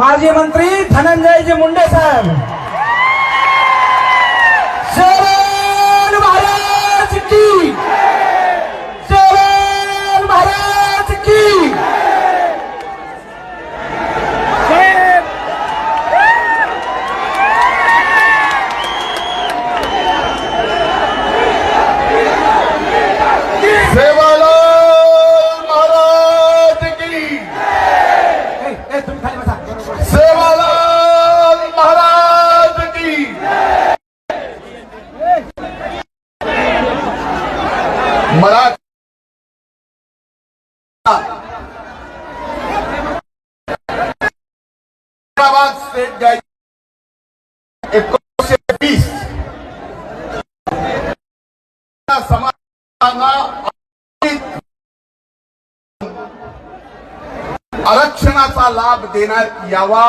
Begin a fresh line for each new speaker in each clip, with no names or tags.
माजी मंत्री धनंजयजी मुंडे साहेब.
मराठा हैदराबाद स्टेट गॅ- एकोणीसशे वीस समाजांना आरक्षणाचा लाभ देण्यात यावा.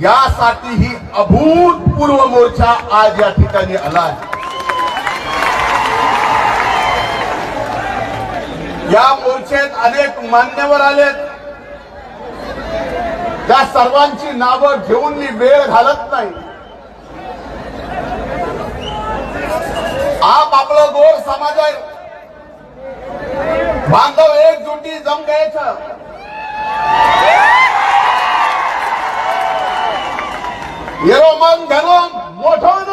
यासाठी ही अभूतपूर्व मोर्चा आज या ठिकाणी आला आहे. या मोर्चेत अनेक मान्यवर आलेत. त्या सर्वांची नावं घेऊन मी वेळ घालत नाही. आप आपलं गोर समाज आहे बांधव एकजुटी जम घ्यायचं येरो मन घरो मोठं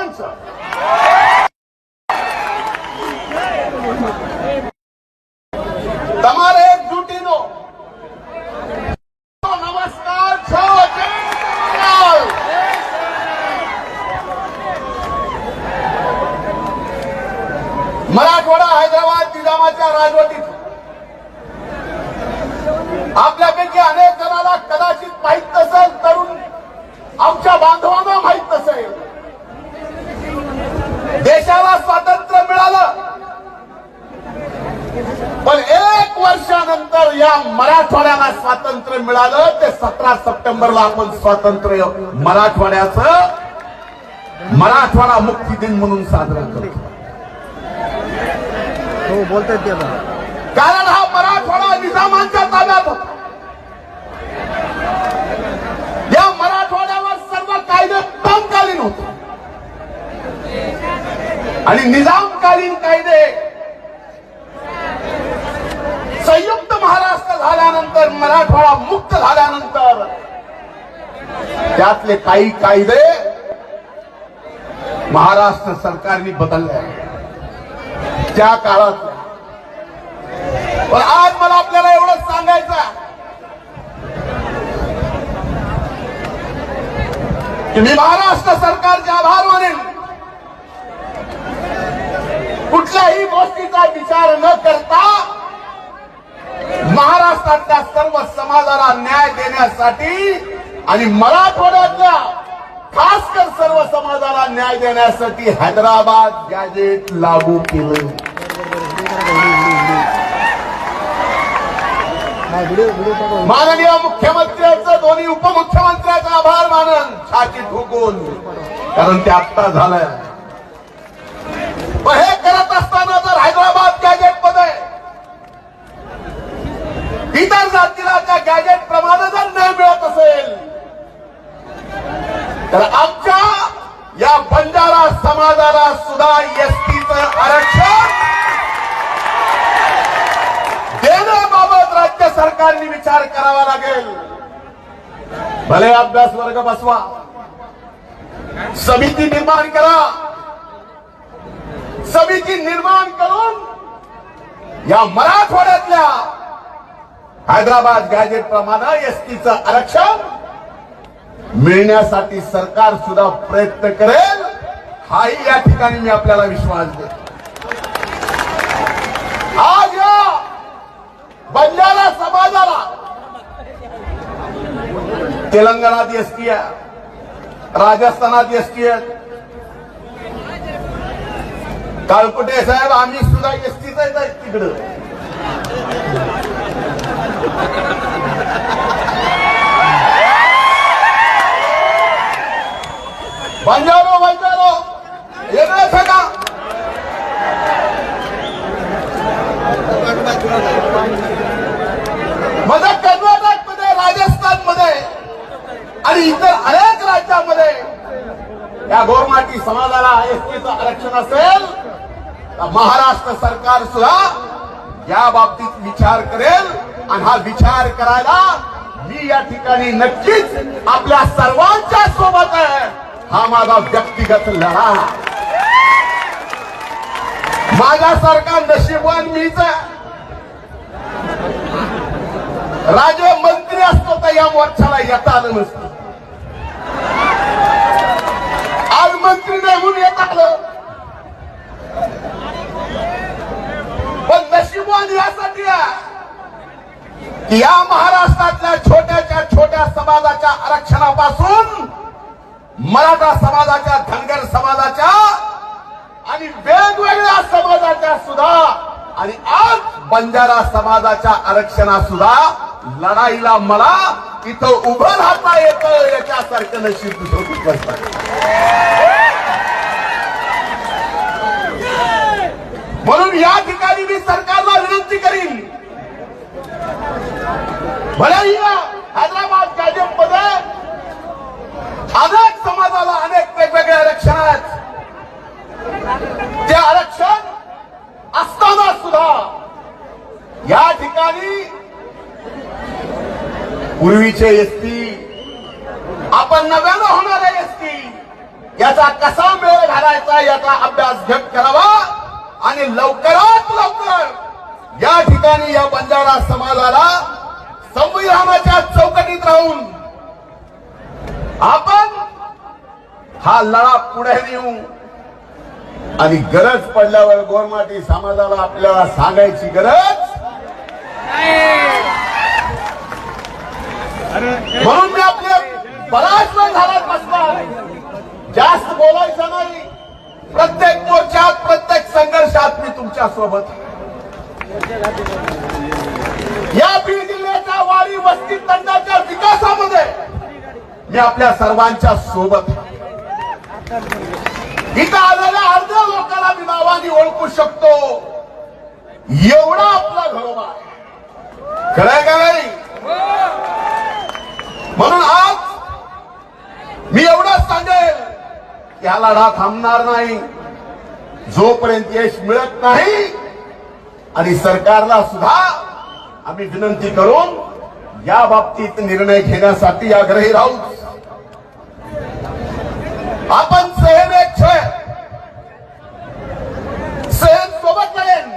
मराठवाडा हैदराबाद निजामाच्या राजवटीत. आपल्यापैकी अनेक जणांना कदाचित माहीत नसेल तरुण आमच्या बांधवांना माहीत नसेल. देशाला स्वातंत्र्य मिळालं. पण एक वर्षानंतर या मराठवाड्याला स्वातंत्र्य मिळालं ते सतरा सप्टेंबरला आपण स्वातंत्र्य मराठवाड्याचं मराठवाडा मुक्ती दिन म्हणून साजरा करतो.
हो बोलतायत ते
कारण हा मराठवाडा निजामांच्या ताब्यात होता. या मराठवाड्यावर सर्व कायदे कामकालीन होते. आणि निजामकालीन कायदे संयुक्त महाराष्ट्र झाल्यानंतर मराठवाडा मुक्त झाल्यानंतर त्यातले काही कायदे महाराष्ट्र सरकारने बदलले त्या काळात. पण आज मला आपल्याला एवढंच सांगायचं की मी महाराष्ट्र सरकारचे आभार मानेन कुठल्याही गोष्टीचा विचार न करता महाराष्ट्रातल्या सर्व समाजाला न्याय देण्यासाठी आणि मराठवाड्यातल्या खासकर सर्व समाजाला न्याय देण्यासाठी हैदराबाद गॅजेट लागू केलं. माननीय मुख्यमंत्र्यांचं दोन्ही उपमुख्यमंत्र्यांचा आभार मानन छाती ठोकून. कारण ते आत्ता झालंय पण हे करत असताना जर हैदराबाद गॅजेटमध्ये इतर जातीला त्या गॅजेट प्रमाणे जर न्याय मिळत असेल तर आमच्या या बंजारा समाजाला सुद्धा एसटीचं आरक्षण देण्याबाबत राज्य सरकारने विचार करावा लागेल. भले अभ्यास वर्ग बसवा. समिती निर्माण करा. समिती निर्माण करून या मराठवाड्यातल्या हैदराबाद गॅजेट प्रमाणे एसटीचं आरक्षण मिळण्यासाठी सरकार सुद्धा प्रयत्न करेल. हाही या ठिकाणी मी आपल्याला विश्वास देतो. आज या बंजारा समाजाला तेलंगणात एसटी आहे राजस्थानात एसटी आहे. काळकुटे साहेब आम्ही सुद्धा एसटीच आहे तिकडं. बंजारो बंजारो. वेगळंच कर्नाटकमध्ये राजस्थानमध्ये आणि इतर अनेक राज्यामध्ये या गोरमाटी समाजाला एसटीचं आरक्षण असेल तर महाराष्ट्र सरकार सुद्धा या बाबतीत विचार करेल आणि हा विचार करायला मी या ठिकाणी नक्कीच आपल्या सर्वांच्या सोबत माझा व्यक्तिगत लढा. माझ्यासारखा नशीबवान मीच राजे मंत्री असतो तर या मोर्चाला येता आलं नसतं. आज मंत्री नाही म्हणून येत आलं पण नशीबवान यासाठी या महाराष्ट्रातल्या छोट्याच्या छोट्या समाजाच्या आरक्षणापासून मराठा समाजाच्या धनगर समाजाच्या आणि वेगवेगळ्या समाजाच्या सुद्धा आणि आज बंजारा समाजाच्या आरक्षणा सुद्धा लढाईला मला इथं उभं राहता येतं याच्यासारखं नशीब दुसरं कुठलंच म्हणून या ठिकाणी मी सरकारला विनंती करीन. भले या हैदराबाद गॅजेटमध्ये अनेक अनेक वेगवेगळे आरक्षण ते आरक्षण असताना सुद्धा या ठिकाणी पूर्वीचे एसटी आपण नव्यानं होणारे एसटी याचा कसा मेळ घालायचा याचा अभ्यास घट करावा आणि लवकरात लवकर या ठिकाणी या बंजारा समाजाला संविधानाच्या चौकटीत राहून आपण हा लढा पुढे नेऊ. आणि गरज पडल्यावर गोरमाटी समाजाला आपल्याला सांगायची गरज म्हणून मी आपले बराच वेळ झाला बसला जास्त बोलायचं नाही. प्रत्येक मोर्चात प्रत्येक संघर्षात मी तुमच्यासोबत या बीड जिल्ह्याच्या वाडी वस्ती तंडाच्या विकासामध्ये मी आपल्या सर्वांच्या सोबत आहे. इथं आलेल्या अर्ध्या लोकांना मी नावाने ओळखू शकतो. एवढा आपला घरोबा खरंय का नाही? म्हणून आज मी एवढंच सांगेल की हा लढा थांबणार नाही. जोपर्यंत यश मिळत नाही आणि सरकारला सुद्धा आम्ही विनंती करून या बाबतीत निर्णय घेण्यासाठी आग्रही राहू आपण सेम एक छय सेम सोबत लढेन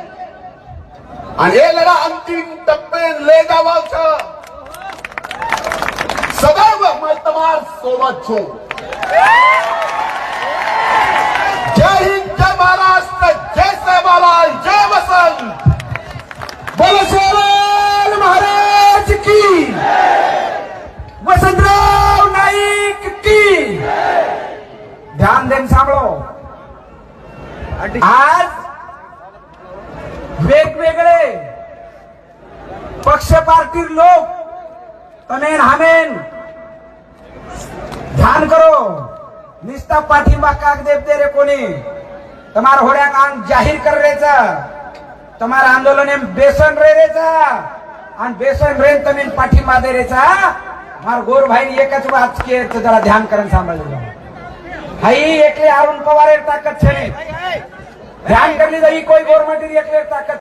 आणि हे लढा अंतिम टप्पे ले जावाच सदैव मैं सोबत छू
आज वेगवेगळे पक्ष पार्टी लोक तमेन हामेन ध्यान करो. निस्ता पाठिंबा काक देव दे रे कोणी. तमाऱ्या होड्या कान जाहीर कर रेचा तमार आंदोलने बेसन रे रेचा आणि बेसन रेन तमेन पाठिंबा दे रेचा मार गोर भाई एकच जरा ध्यान करून सांभाळलो ભાઈ એટલે અરુણ પવારે તાકાત છે નહીં. ધ્યાન કરી લીધો એ કોઈ ગવર્મેન્ટ એકલે તાકાત